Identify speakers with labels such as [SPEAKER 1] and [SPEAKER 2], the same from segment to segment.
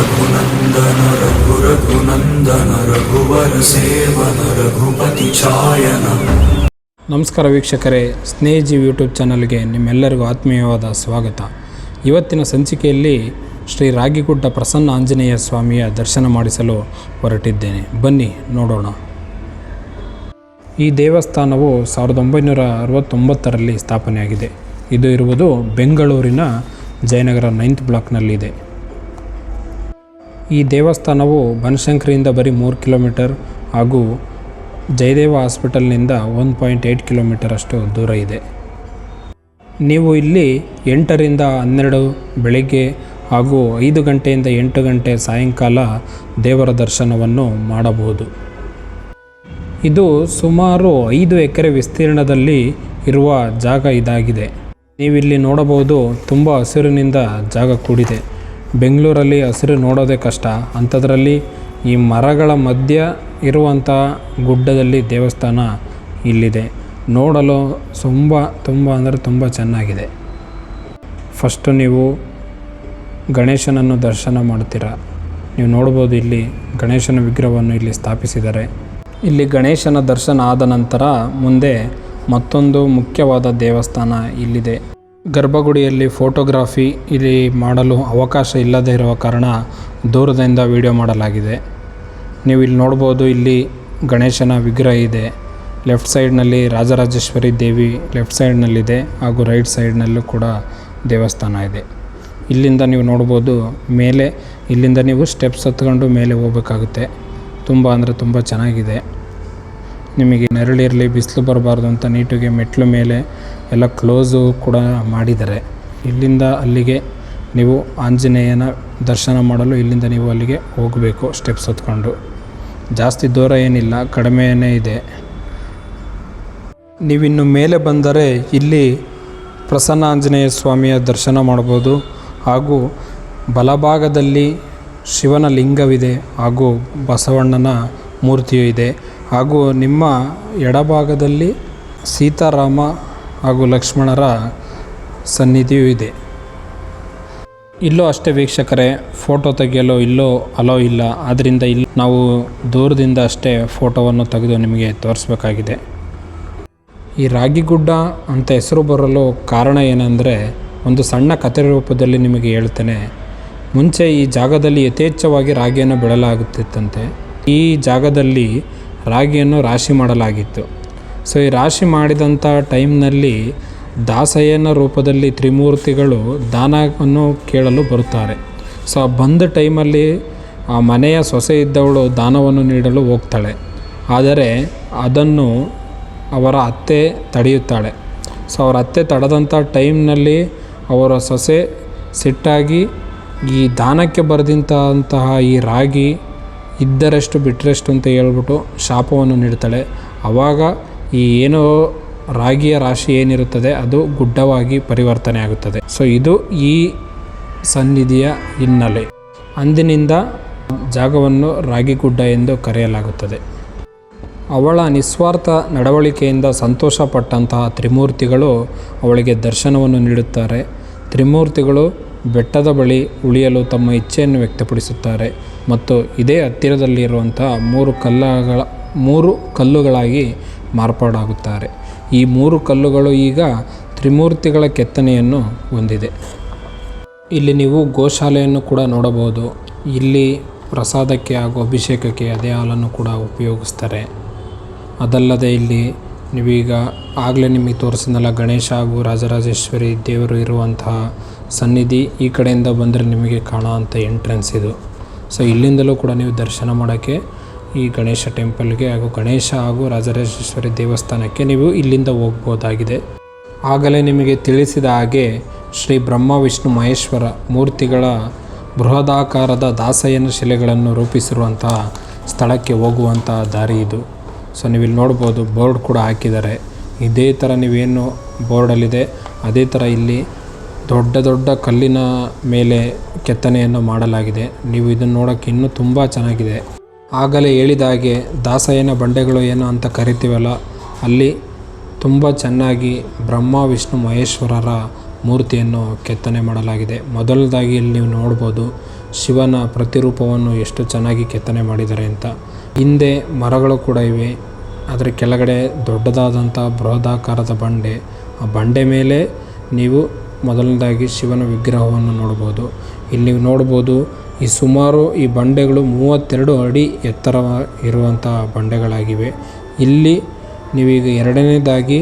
[SPEAKER 1] रघुनन्दन रघु रघुनन्दन रघुवर seven Raghupati ಛಾಯನ
[SPEAKER 2] ನಮಸ್ಕಾರ ವೀಕ್ಷಕರೇ ಸ್ನೇಹಜೀವಿ YouTube ಚಾನಲ್ಗೆ ನಿಮ್ಮೆಲ್ಲರಿಗೂ ಆತ್ಮೀಯವಾದ ಸ್ವಾಗತ ಇವತ್ತಿನ ಸಂಚಿಕೆಯಲ್ಲಿ ಶ್ರೀ ರಾಗಿಗುಡ್ಡ ಪ್ರಸನ್ನ ಆಂಜನೇಯ ಸ್ವಾಮಿಯ ದರ್ಶನ ಮಾಡಿಸಲು ಹೊರಟಿದ್ದೇನೆ ಬನ್ನಿ ನೋಡೋಣ ಈ ದೇವಸ್ಥಾನವು ಸಾವಿರದ ಒಂಬೈನೂರ ಅರವತ್ತೊಂಬತ್ತರಲ್ಲಿ ಸ್ಥಾಪನೆಯಾಗಿದೆ ಇದು ಇರುವುದು ಬೆಂಗಳೂರಿನ ಜಯನಗರ ನೈನ್ತ್ ಬ್ಲಾಕ್ನಲ್ಲಿದೆ ಈ ದೇವಸ್ಥಾನವು ಬನಶಂಕರಿಯಿಂದ ಬರೀ ಮೂರು ಕಿಲೋಮೀಟರ್ ಹಾಗೂ ಜಯದೇವ ಹಾಸ್ಪಿಟಲ್ನಿಂದ ಒನ್ ಪಾಯಿಂಟ್ ಏಯ್ಟ್ ಕಿಲೋಮೀಟರ್ ಅಷ್ಟು ದೂರ ಇದೆ. ನೀವು ಇಲ್ಲಿ ಎಂಟರಿಂದ ಹನ್ನೆರಡು ಬೆಳಗ್ಗೆ ಹಾಗೂ ಐದು ಗಂಟೆಯಿಂದ ಎಂಟು ಗಂಟೆ ಸಾಯಂಕಾಲ ದೇವರ ದರ್ಶನವನ್ನು ಮಾಡಬಹುದು. ಇದು ಸುಮಾರು ಐದು ಎಕರೆ ವಿಸ್ತೀರ್ಣದಲ್ಲಿ ಇರುವ ಜಾಗ ಇದಾಗಿದೆ. ನೀವಿಲ್ಲಿ ನೋಡಬಹುದು ತುಂಬ ಹಸಿರಿನಿಂದ ಜಾಗ ಕೂಡಿದೆ. ಬೆಂಗಳೂರಲ್ಲಿ ಹಸಿರು ನೋಡೋದೇ ಕಷ್ಟ. ಅಂಥದ್ರಲ್ಲಿ ಈ ಮರಗಳ ಮಧ್ಯ ಇರುವಂಥ ಗುಡ್ಡದಲ್ಲಿ ದೇವಸ್ಥಾನ ಇಲ್ಲಿದೆ. ನೋಡಲು ತುಂಬ ತುಂಬ ಅಂದರೆ ತುಂಬ ಚೆನ್ನಾಗಿದೆ. ಫಸ್ಟು ನೀವು ಗಣೇಶನನ್ನು ದರ್ಶನ ಮಾಡ್ತೀರ. ನೀವು ನೋಡ್ಬೋದು ಇಲ್ಲಿ ಗಣೇಶನ ವಿಗ್ರಹವನ್ನು ಇಲ್ಲಿ ಸ್ಥಾಪಿಸಿದ್ದಾರೆ. ಇಲ್ಲಿ ಗಣೇಶನ ದರ್ಶನ ಆದ ನಂತರ ಮುಂದೆ ಮತ್ತೊಂದು ಮುಖ್ಯವಾದ ದೇವಸ್ಥಾನ ಇಲ್ಲಿದೆ. ಗರ್ಭಗುಡಿಯಲ್ಲಿ ಫೋಟೋಗ್ರಾಫಿ ಇಲ್ಲಿ ಮಾಡಲು ಅವಕಾಶ ಇಲ್ಲದೇ ಇರುವ ಕಾರಣ ದೂರದಿಂದ ವಿಡಿಯೋ ಮಾಡಲಾಗಿದೆ. ನೀವು ಇಲ್ಲಿ ನೋಡ್ಬೋದು ಇಲ್ಲಿ ಗಣೇಶನ ವಿಗ್ರಹ ಇದೆ. ಲೆಫ್ಟ್ ಸೈಡ್ನಲ್ಲಿ ರಾಜರಾಜೇಶ್ವರಿ ದೇವಿ ಲೆಫ್ಟ್ ಸೈಡ್ನಲ್ಲಿದೆ ಹಾಗೂ ರೈಟ್ ಸೈಡ್ನಲ್ಲೂ ಕೂಡ ದೇವಸ್ಥಾನ ಇದೆ. ಇಲ್ಲಿಂದ ನೀವು ನೋಡ್ಬೋದು ಮೇಲೆ, ಇಲ್ಲಿಂದ ನೀವು ಸ್ಟೆಪ್ಸ್ ಹತ್ಕೊಂಡು ಮೇಲೆ ಹೋಗಬೇಕಾಗುತ್ತೆ. ತುಂಬ ಅಂದರೆ ತುಂಬ ಚೆನ್ನಾಗಿದೆ. ನಿಮಗೆ ನೆರಳಿರಲಿ ಬಿಸಿಲು ಬರಬಾರ್ದು ಅಂತ ನೀಟಿಗೆ ಮೆಟ್ಲು ಮೇಲೆ ಎಲ್ಲ ಕ್ಲೋಸು ಕೂಡ ಮಾಡಿದ್ದಾರೆ. ಇಲ್ಲಿಂದ ಅಲ್ಲಿಗೆ ನೀವು ಆಂಜನೇಯನ ದರ್ಶನ ಮಾಡಲು ಇಲ್ಲಿಂದ ನೀವು ಅಲ್ಲಿಗೆ ಹೋಗಬೇಕು ಸ್ಟೆಪ್ಸ್ ಹೊತ್ಕೊಂಡು. ಜಾಸ್ತಿ ದೂರ ಏನಿಲ್ಲ, ಕಡಿಮೆಯೇ ಇದೆ. ನೀವಿನ್ನು ಮೇಲೆ ಬಂದರೆ ಇಲ್ಲಿ ಪ್ರಸನ್ನ ಆಂಜನೇಯ ಸ್ವಾಮಿಯ ದರ್ಶನ ಮಾಡ್ಬೋದು ಹಾಗೂ ಬಲಭಾಗದಲ್ಲಿ ಶಿವನ ಲಿಂಗವಿದೆ ಹಾಗೂ ಬಸವಣ್ಣನ ಮೂರ್ತಿಯೂ ಇದೆ. ಹಾಗೂ ನಿಮ್ಮ ಎಡಭಾಗದಲ್ಲಿ ಸೀತಾರಾಮ ಹಾಗೂ ಲಕ್ಷ್ಮಣರ ಸನ್ನಿಧಿಯೂ ಇದೆ. ಇಲ್ಲೋ ಅಷ್ಟೇ ವೀಕ್ಷಕರೇ, ಫೋಟೋ ತೆಗೆಯಲು ಇಲ್ಲೋ ಅಲೋ ಇಲ್ಲ ಆದ್ದರಿಂದ ಇಲ್ಲಿ ನಾವು ದೂರದಿಂದ ಅಷ್ಟೇ ಫೋಟೋವನ್ನು ತೆಗೆದು ನಿಮಗೆ ತೋರಿಸ್ಬೇಕಾಗಿದೆ. ಈ ರಾಗಿಗುಡ್ಡ ಅಂತ ಹೆಸರು ಬರಲು ಕಾರಣ ಏನಂದರೆ, ಒಂದು ಸಣ್ಣ ಕಥೆ ರೂಪದಲ್ಲಿ ನಿಮಗೆ ಹೇಳ್ತೇನೆ. ಮುಂಚೆ ಈ ಜಾಗದಲ್ಲಿ ಯಥೇಚ್ಛವಾಗಿ ರಾಗಿಯನ್ನು ಬೆಳೆಯಲಾಗುತ್ತಿತ್ತಂತೆ ಈ ಜಾಗದಲ್ಲಿ ರಾಗಿಯನ್ನು ರಾಶಿ ಮಾಡಲಾಗಿತ್ತು. ಸೊ, ಈ ರಾಶಿ ಮಾಡಿದಂಥ ಟೈಮ್ನಲ್ಲಿ ದಾಸಯ್ಯನ ರೂಪದಲ್ಲಿ ತ್ರಿಮೂರ್ತಿಗಳು ದಾನವನ್ನು ಕೇಳಲು ಬರುತ್ತಾರೆ. ಸೊ ಆ ಬಂದ ಟೈಮಲ್ಲಿ ಆ ಮನೆಯ ಸೊಸೆ ಇದ್ದವಳು ದಾನವನ್ನು ನೀಡಲು ಹೋಗ್ತಾಳೆ. ಆದರೆ ಅದನ್ನು ಅವರ ಅತ್ತೆ ತಡೆಯುತ್ತಾಳೆ. ಸೊ, ಅವರ ಅತ್ತೆ ತಡೆದಂಥ ಟೈಮ್ನಲ್ಲಿ ಅವರ ಸೊಸೆ ಸಿಟ್ಟಾಗಿ ಈ ದಾನಕ್ಕೆ ಬರೆದಂತಹ ಈ ರಾಗಿ ಇದ್ದರಷ್ಟು ಬಿಟ್ಟರಷ್ಟು ಅಂತ ಹೇಳ್ಬಿಟ್ಟು ಶಾಪವನ್ನು ನೀಡ್ತಾಳೆ. ಆವಾಗ ಈ ಏನೋ ರಾಗಿಯ ರಾಶಿ ಏನಿರುತ್ತದೆ, ಅದು ಗುಡ್ಡವಾಗಿ ಪರಿವರ್ತನೆ ಆಗುತ್ತದೆ. ಸೊ ಇದು ಈ ಸನ್ನಿಧಿಯ ಹಿನ್ನೆಲೆ. ಅಂದಿನಿಂದ ಜಾಗವನ್ನು ರಾಗಿ ಗುಡ್ಡ ಎಂದು ಕರೆಯಲಾಗುತ್ತದೆ. ಅವಳ ನಿಸ್ವಾರ್ಥ ನಡವಳಿಕೆಯಿಂದ ಸಂತೋಷಪಟ್ಟಂತಹ ತ್ರಿಮೂರ್ತಿಗಳು ಅವಳಿಗೆ ದರ್ಶನವನ್ನು ನೀಡುತ್ತಾರೆ. ತ್ರಿಮೂರ್ತಿಗಳು ಬೆಟ್ಟದ ಬಳಿ ಉಳಿಯಲು ತಮ್ಮ ಇಚ್ಛೆಯನ್ನು ವ್ಯಕ್ತಪಡಿಸುತ್ತಾರೆ ಮತ್ತು ಇದೇ ಹತ್ತಿರದಲ್ಲಿರುವಂಥ ಮೂರು ಕಲ್ಲಗಳ, ಮೂರು ಕಲ್ಲುಗಳಾಗಿ ಮಾರ್ಪಾಡಾಗುತ್ತಾರೆ. ಈ ಮೂರು ಕಲ್ಲುಗಳು ಈಗ ತ್ರಿಮೂರ್ತಿಗಳ ಕೆತ್ತನೆಯನ್ನು ಹೊಂದಿದೆ. ಇಲ್ಲಿ ನೀವು ಗೋಶಾಲೆಯನ್ನು ಕೂಡ ನೋಡಬಹುದು. ಇಲ್ಲಿ ಪ್ರಸಾದಕ್ಕೆ ಹಾಗೂ ಅಭಿಷೇಕಕ್ಕೆ ಅದೇ ಹಾಲನ್ನು ಕೂಡ ಉಪಯೋಗಿಸ್ತಾರೆ. ಅದಲ್ಲದೆ ಇಲ್ಲಿ ನೀವೀಗ ಆಗಲೇ ನಿಮಗೆ ತೋರಿಸಿದ್ನಲ್ಲ, ಗಣೇಶ ಹಾಗೂ ರಾಜರಾಜೇಶ್ವರಿ ದೇವರು ಇರುವಂತಹ ಸನ್ನಿಧಿ ಈ ಕಡೆಯಿಂದ ಬಂದರೆ ನಿಮಗೆ ಕಾಣೋವಂಥ ಎಂಟ್ರೆನ್ಸ್ ಇದು. ಸೊ ಇಲ್ಲಿಂದಲೂ ಕೂಡ ನೀವು ದರ್ಶನ ಮಾಡೋಕ್ಕೆ ಈ ಗಣೇಶ ಟೆಂಪಲ್ಗೆ ಹಾಗೂ ಗಣೇಶ ಹಾಗೂ ರಾಜರಾಜೇಶ್ವರಿ ದೇವಸ್ಥಾನಕ್ಕೆ ನೀವು ಇಲ್ಲಿಂದ ಹೋಗ್ಬೋದಾಗಿದೆ. ಆಗಲೇ ನಿಮಗೆ ತಿಳಿಸಿದ ಹಾಗೆ ಶ್ರೀ ಬ್ರಹ್ಮ, ವಿಷ್ಣು, ಮಹೇಶ್ವರ ಮೂರ್ತಿಗಳ ಬೃಹದಾಕಾರದ ದಾಸಯ್ಯನ ಶಿಲೆಗಳನ್ನು ರೂಪಿಸಿರುವಂತಹ ಸ್ಥಳಕ್ಕೆ ಹೋಗುವಂತಹ ದಾರಿ ಇದು. ಸೊ ನೀವು ಇಲ್ಲಿ ನೋಡ್ಬೋದು ಬೋರ್ಡ್ ಕೂಡ ಹಾಕಿದ್ದಾರೆ. ಇದೇ ಥರ ನೀವೇನು ಬೋರ್ಡಲ್ಲಿದೆ ಅದೇ ಥರ ಇಲ್ಲಿ ದೊಡ್ಡ ದೊಡ್ಡ ಕಲ್ಲಿನ ಮೇಲೆ ಕೆತ್ತನೆಯನ್ನು ಮಾಡಲಾಗಿದೆ. ನೀವು ಇದನ್ನು ನೋಡೋಕ್ಕೆ ಇನ್ನೂ ತುಂಬ ಚೆನ್ನಾಗಿದೆ. ಆಗಲೇ ಹೇಳಿದ ಹಾಗೆ ದಾಸಯ್ಯನ ಬಂಡೆಗಳು ಏನು ಅಂತ ಕರಿತೀವಲ್ಲ, ಅಲ್ಲಿ ತುಂಬ ಚೆನ್ನಾಗಿ ಬ್ರಹ್ಮ, ವಿಷ್ಣು, ಮಹೇಶ್ವರರ ಮೂರ್ತಿಯನ್ನು ಕೆತ್ತನೆ ಮಾಡಲಾಗಿದೆ. ಮೊದಲದಾಗಿ ಇಲ್ಲಿ ನೀವು ನೋಡ್ಬೋದು ಶಿವನ ಪ್ರತಿರೂಪವನ್ನು ಎಷ್ಟು ಚೆನ್ನಾಗಿ ಕೆತ್ತನೆ ಮಾಡಿದ್ದಾರೆ ಅಂತ. ಹಿಂದೆ ಮರಗಳು ಕೂಡ ಇವೆ. ಅದರ ಕೆಳಗಡೆ ದೊಡ್ಡದಾದಂಥ ಬೃಹದಾಕಾರದ ಬಂಡೆ. ಆ ಬಂಡೆ ಮೇಲೆ ನೀವು ಮೊದಲನೇದಾಗಿ ಶಿವನ ವಿಗ್ರಹವನ್ನು ನೋಡ್ಬೋದು ಇಲ್ಲಿ ನೀವು ನೋಡ್ಬೋದು ಈ ಸುಮಾರು ಈ ಬಂಡೆಗಳು ಮೂವತ್ತೆರಡು ಅಡಿ ಎತ್ತರ ಇರುವಂಥ ಬಂಡೆಗಳಾಗಿವೆ. ಇಲ್ಲಿ ನೀವೀಗ ಎರಡನೇದಾಗಿ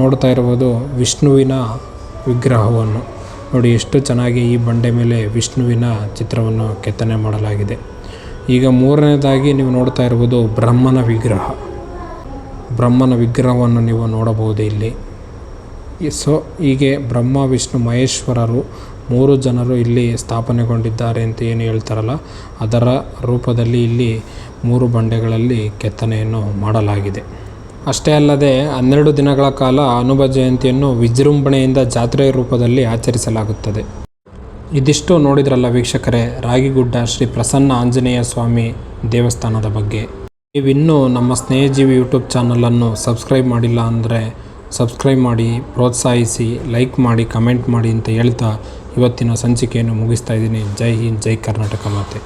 [SPEAKER 2] ನೋಡ್ತಾ ಇರ್ಬೋದು ವಿಷ್ಣುವಿನ ವಿಗ್ರಹವನ್ನು. ನೋಡಿ ಎಷ್ಟು ಚೆನ್ನಾಗಿ ಈ ಬಂಡೆ ಮೇಲೆ ವಿಷ್ಣುವಿನ ಚಿತ್ರವನ್ನು ಕೆತ್ತನೆ ಮಾಡಲಾಗಿದೆ. ಈಗ ಮೂರನೇದಾಗಿ ನೀವು ನೋಡ್ತಾ ಇರ್ಬೋದು ಬ್ರಹ್ಮನ ವಿಗ್ರಹ. ಬ್ರಹ್ಮನ ವಿಗ್ರಹವನ್ನು ನೀವು ನೋಡಬಹುದು ಇಲ್ಲಿ? ಸೊ, ಹೀಗೆ ಬ್ರಹ್ಮ, ವಿಷ್ಣು, ಮಹೇಶ್ವರರು ಮೂರು ಜನರು ಇಲ್ಲಿ ಸ್ಥಾಪನೆಗೊಂಡಿದ್ದಾರೆ ಅಂತ ಏನು ಹೇಳ್ತಾರಲ್ಲ, ಅದರ ರೂಪದಲ್ಲಿ ಇಲ್ಲಿ ಮೂರು ಬಂಡೆಗಳಲ್ಲಿ ಕೆತ್ತನೆಯನ್ನು ಮಾಡಲಾಗಿದೆ. ಅಷ್ಟೇ ಅಲ್ಲದೆ ಹನ್ನೆರಡು ದಿನಗಳ ಕಾಲ ಅನುಭ ಜಯಂತಿಯನ್ನು ವಿಜೃಂಭಣೆಯಿಂದ ಜಾತ್ರೆಯ ರೂಪದಲ್ಲಿ ಆಚರಿಸಲಾಗುತ್ತದೆ. ಇದಿಷ್ಟು ನೋಡಿದ್ರಲ್ಲ ವೀಕ್ಷಕರೇ, ರಾಗಿಗುಡ್ಡ ಶ್ರೀ ಪ್ರಸನ್ನ ಆಂಜನೇಯ ಸ್ವಾಮಿ ದೇವಸ್ಥಾನದ ಬಗ್ಗೆ. ನೀವಿನ್ನೂ ನಮ್ಮ ಸ್ನೇಹಜೀವಿ ಯೂಟ್ಯೂಬ್ ಚಾನಲನ್ನು ಸಬ್ಸ್ಕ್ರೈಬ್ ಮಾಡಿಲ್ಲ ಅಂದರೆ ಸಬ್ಸ್ಕ್ರೈಬ್ ಮಾಡಿ, ಪ್ರೋತ್ಸಾಹಿಸಿ, ಲೈಕ್ ಮಾಡಿ, ಕಮೆಂಟ್ ಮಾಡಿ ಅಂತ ಹೇಳ್ತಾ ಇವತ್ತಿನ ಸಂಚಿಕೆಯನ್ನು ಮುಗಿಸ್ತಾ ಇದ್ದೀನಿ. ಜೈ ಹಿಂದ್, ಜೈ ಕರ್ನಾಟಕ ಮಾತೆ.